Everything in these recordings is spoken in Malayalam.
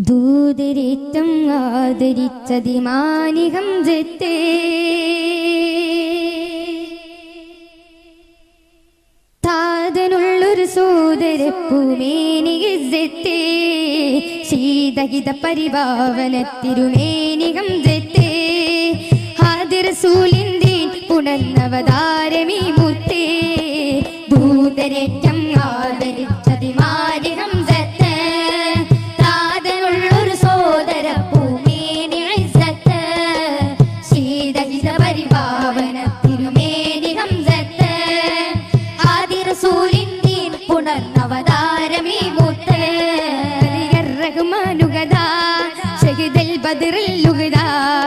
ദൂതരേറ്റം ആദരിച്ചതിമാനികം ജത്തേ. താതനുള്ളൊരു സോദരപ്പൂമേനികത്തെ ശീതഹിത പരിഭാവനത്തിരുമേനികം ജത്തേ. ഹാദിറസൂലിന്റെ പുനർനവതാരമീ ആദിറസൂലിന്റെ പുനർനവതാരമീ മുത്ത്. റഹ്മാനുഗദാ ഷഹിദൽ ബദറിൽ ലുഗദാരണമാടുകയായി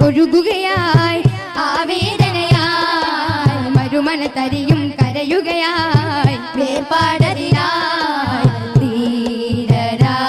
ഒഴുകുകയായി ആവേദനയായി മരുമന തരിയും കരയുകയായി വേർപാടതിനായി ധീരരാണ്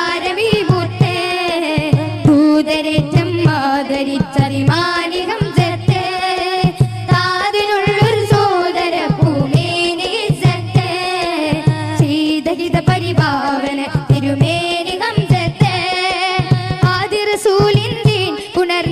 പൂലിന്തേൻ പുണർ